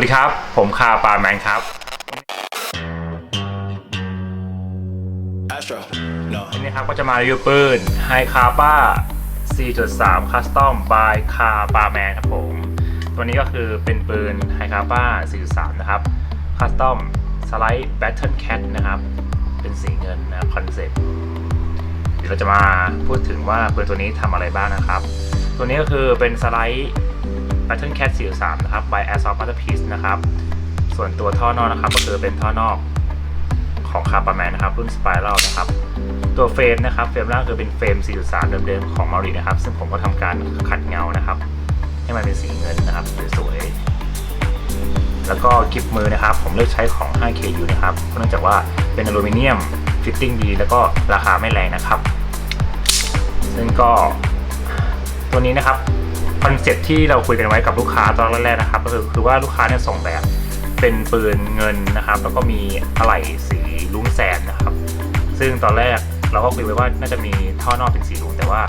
วัสดีครับ ผมคาปาแมนครับ Astro. No. วันนี้ครับก็จะมารีวิวปืนไฮคาป้า4.3 Custom by คาปาแมนครับผม ตัวนี้ก็คือเป็นปืนไฮคาป้า4.3 นะครับ Custom Slide Battle Cat นะครับ เป็นสีเงินนะคอนเซ็ปต์เดี๋ยวเราจะมาพูดถึงว่าปืนตัวนี้ทำอะไรบ้างนะครับ ตัวนี้ก็คือเป็นสไลด์ Battle Cat 4.3นะครับ by Airsoft Masterpiece นะครับ ส่วนตัวท่อนอกนะครับก็คือเป็นท่อนอกของคาปาแมนนะครับรุ่นสไปรัลนะครับ ตัวเฟรมนะครับเฟรมล่างคือเป็นเฟรม 4.3 เดิมๆของมารินะครับ ซึ่งผมก็ทำการขัดเงานะครับ ให้มันเป็นสีเงินนะครับสวยๆแล้วก็กิบมือนะครับ ผมเลือกใช้ของ 5KU นะครับเพราะเนื่องจากว่าเป็นอลูมิเนียมฟิตติ้งดี แล้วก็ราคาไม่แรงนะครับ ซึ่งก็ตัวนี้นะครับ คอนเซ็ปต์ที่เราคุยกันไว้กับลูกค้าตอนแรกๆนะครับ ก็คือคือว่าลูกค้าเนี่ยส่งแบบเป็นปืนเงินนะครับ แล้วก็มีอะไหล่สีลุ้งแสนนะครับ ซึ่งตอนแรกเราก็คุยไว้ว่าน่าจะมีท่อนอกเป็นสีลุ้งแต่ว่า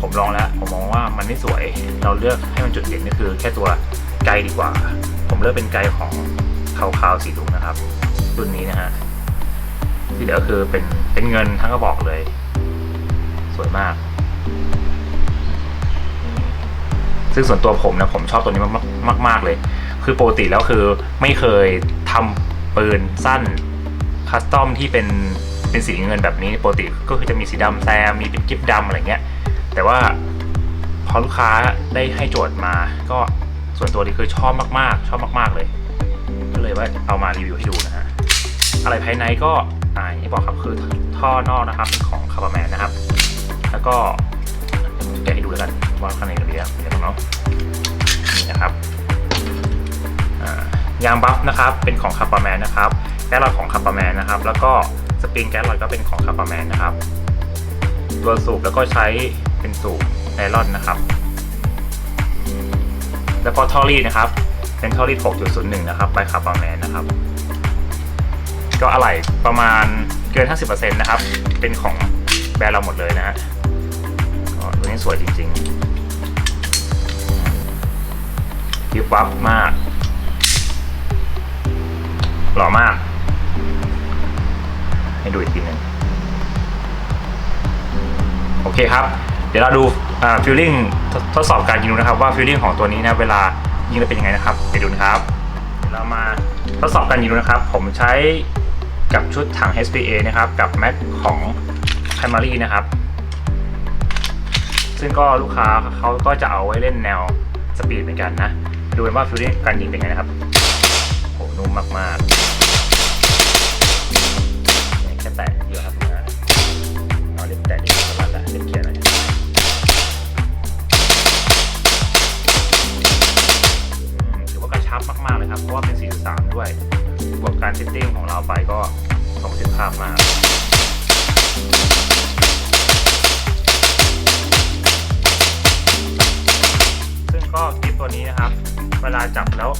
ผมลองแล้ว ผมมองว่ามันไม่สวย เราเลือกให้มันจุดเด่นก็คือแค่ตัวไกลดีกว่า ผมเลือกเป็นไกลของคาวคาวๆสีลุ้งนะครับรุ่นนี้นะฮะที่เหลือคือเป็นเป็นเงินทั้งกระบอกเลย สวยมาก ซึ่งส่วนตัวผมนะผมชอบตัวนี้มากมากเลย คือปกติแล้วคือไม่เคยทำปืนสั้นคัสตอมที่เป็นเป็นสีเงินแบบนี้ปกติก็คือจะมีสีดำแซมมีเป็นกิฟต์ดำอะไรเงี้ย แต่ว่าพอลูกค้าได้ให้โจทย์มา ก็ส่วนตัวนี่คือชอบมากๆ ชอบมาก ๆเลย ก็เลยว่าเอามารีวิวให้ดูนะฮะอะไรภายในก็อ่าอย่างที่บอกครับคือท่อนอกนะครับของคาร์บาแมนนะครับ แล้วก็ ว่าข้างในเป็นยังไงเดี๋ยวเนาะนี่นะครับยางบัฟนะครับเป็นของคาร์ปาแมนนะครับแก๊สลอยของคาร์ปาแมนนะครับ แล้วก็สปริงแก๊สลอยก็เป็นของคาร์ปาแมนนะครับ ตัวสูบแล้วก็ใช้เป็นสูบไนลอนนะครับ แล้วก็ท่อรีดนะครับ เป็นท่อรีด 6.01 นะครับ by คาร์ปาแมนนะครับ ก็อะไหล่ประมาณเกิน 50%นะครับ เป็นของแบรนด์เราหมดเลยนะฮะ นี้สวยจริงๆยิบวับมาก หล่อมาก ให้ดูอีกทีหนึ่งโอเคครับ เดี๋ยวเราดูฟิลลิ่งทดสอบการยิงดูนะครับ ว่าฟิลลิ่งของตัวนี้นะเวลายิงแล้วเป็นยังไงนะครับเดี๋ยวดูนะครับเดี๋ยวเรามาทดสอบการยิงดูนะครับ ผมใช้กับชุดถัง HPA นะครับ กับแม็กของ Primary นะครับ ซึ่งก็ลูกค้าเขาก็จะเอาไว้เล่นแนวสปีดเหมือนกันนะดูกันว่าฟิลลิ่งการยิงเป็นไงนะครับโหนุ่มมากๆแค่แตะเดียวครับนะเอาเล็บแตะนิดเดียวแล้วละเล็บเขียนหน่อยถือว่ากระชับมากๆเลยครับ เพราะว่าเป็น 4.3 ด้วยบวกการฟิตติ้งของเราไปก็สมประสิทธิภาพมา ลาจับแล้ว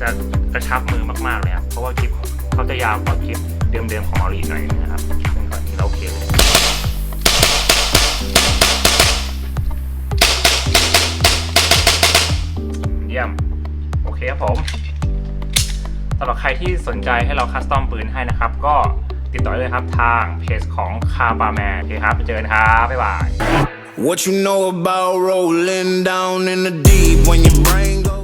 จะกระชับมือมากๆเลยครับ เพราะว่าคลิปเขาจะยาวกว่าคลิปเดิมๆของออรีหน่อยนะครับซึ่งตอนนี้เราโอเคเลยเยี่ยม โอเคครับผมสำหรับใครที่สนใจให้เราคัสตอมปืนให้นะครับ ก็ติดต่อได้เลยครับทางเพจของคาบาแมนโอเคครับไปเจอกันครับ บ๊ายบาย What you know about rolling down in the deep when your brain goes.